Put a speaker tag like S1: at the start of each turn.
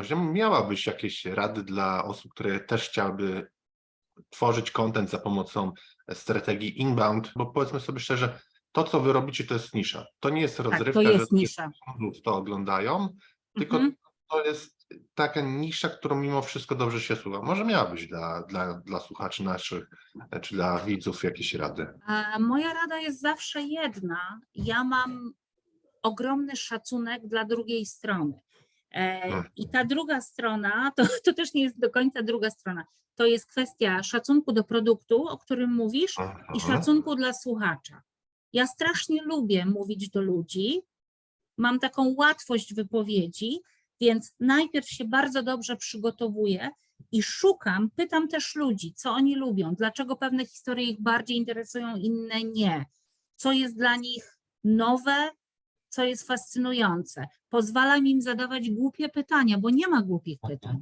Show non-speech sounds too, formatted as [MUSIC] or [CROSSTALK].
S1: może miałabyś jakieś rady dla osób, które też chciałyby tworzyć content za pomocą strategii inbound, bo powiedzmy sobie szczerze, to co wy robicie to jest nisza. To nie jest
S2: Tak,
S1: rozrywka,
S2: to jest
S1: że
S2: nisza.
S1: lub to oglądają, tylko
S2: Mhm.
S1: to jest taka nisza, którą mimo wszystko dobrze się słucha. Może miałabyś dla, dla, dla słuchaczy naszych, e, czy dla widzów jakieś rady.
S2: A moja rada jest zawsze jedna. Ja mam ogromny szacunek dla drugiej strony. E,
S1: Mhm.
S2: I ta druga strona, to, [LAUGHS] to też nie jest do końca druga strona. To jest kwestia szacunku do produktu, o którym mówisz, i
S1: Aha.
S2: szacunku dla słuchacza. Ja strasznie lubię mówić do ludzi, mam taką łatwość wypowiedzi, więc najpierw się bardzo dobrze przygotowuję i szukam, pytam też ludzi, co oni lubią, dlaczego pewne historie ich bardziej interesują, inne nie, co jest dla nich nowe, co jest fascynujące. Pozwalam im zadawać głupie pytania, bo nie ma głupich pytań.